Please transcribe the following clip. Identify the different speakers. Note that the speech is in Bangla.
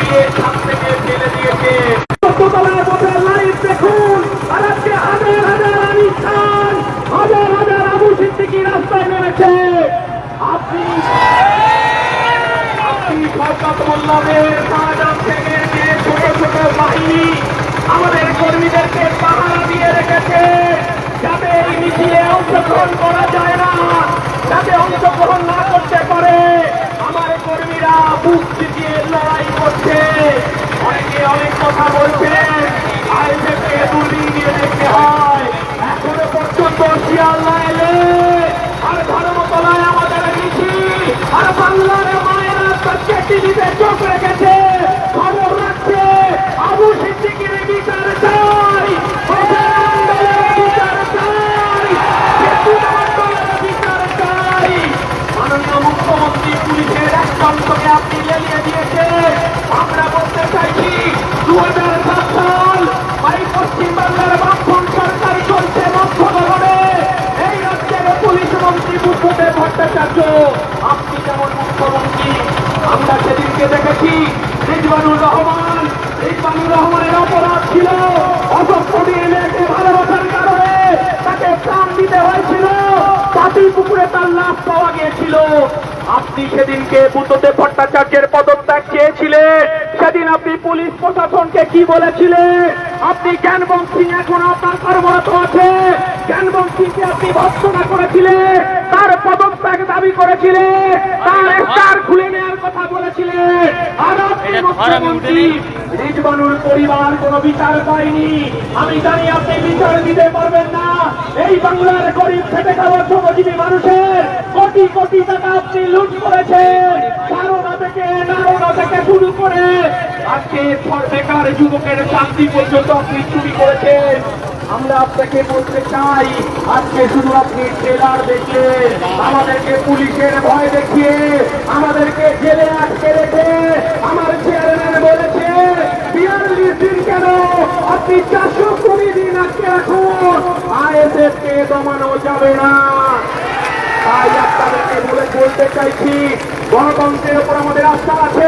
Speaker 1: দিয়ে ছাদ থেকে ফেলে দিয়েছে। আমাদের কর্মীদেরকে পাহারা দিয়ে রেখেছে, যাতে অংশগ্রহণ করা যায় না, যাতে অংশগ্রহণ না করতে পারে। আমার কর্মীরা আর আমাদের আর বাংলার মায়েরা প্রত্যেকটি দিতে চোখ রেখেছে খবর রাখছে আবু সিদ্দিকির বিচার চাই হোসেন মন্ডলের বিচার চাই সেতুর মন্ডলের বিচার চাই মাননীয় মুখ্যমন্ত্রী পুলিশের এক প্রান্তকে আপনি লেলিয়ে দিয়েছে আমরা বলতে চাইছি দু হাজার সাত সাল এই পশ্চিম বাংলার বামফ্রন্ট সরকার চলছে মধ্য গগনে এই রাজ্যের পুলিশ মন্ত্রী বুদ্ধদেব ভট্টাচার্য আপনি যেমন মুখ্যমন্ত্রী আমরা সেদিনকে দেখেছি রিজবানুর রহমান রিজবানুর রহমানের অপরাধ ছিল। আপনি সেদিনকে বুদ্ধদেব ভট্টাচার্যের পদত্যাগ চেয়েছিলেন। সেদিন আপনি পুলিশ প্রশাসনকে কি বলেছিলেন? আপনি জ্ঞানবং সিং এখন আপনার কর্মরত আছে। জ্ঞানবং সিংকে আপনি ভর্সনা করেছিলেন তার পদত্যাগ দাবি করেছিলেন তার স্টার খুলে নেওয়ার কথা বলেছিলেন। আর আপনি মুখ্যমন্ত্রী রিজবানুর পরিবার কোনো বিচার পায়নি। আমি জানি আপনি বিচার দিতে পারবেন না। এই বাংলার গরিব খেটে খাওয়া শ্রমজীবী মানুষের কোটি কোটি টাকা আপনি লুট করেছেন। কারণা থেকে নারণা থেকে শুরু করে আজকে বেকার যুবকের শান্তি পর্যন্ত আপনি চুরি করেছেন। আমরা আপনাকে বলতে চাই, আজকে শুধু আপনি ট্রেলার দেখে আমাদেরকে পুলিশের ভয় দেখিয়ে, আমাদেরকে জেলে আটকে রেখে আমার চেয়ারম্যান বলেছে, বিয়াল্লিশ দিন কেন আপনি চারশো কুড়ি দিন আটকে রাখুন? আইএসএফ কে দমানো যাবে না। বলতে চাইছি। গণতন্ত্রের উপর আমাদের আস্থা আছে।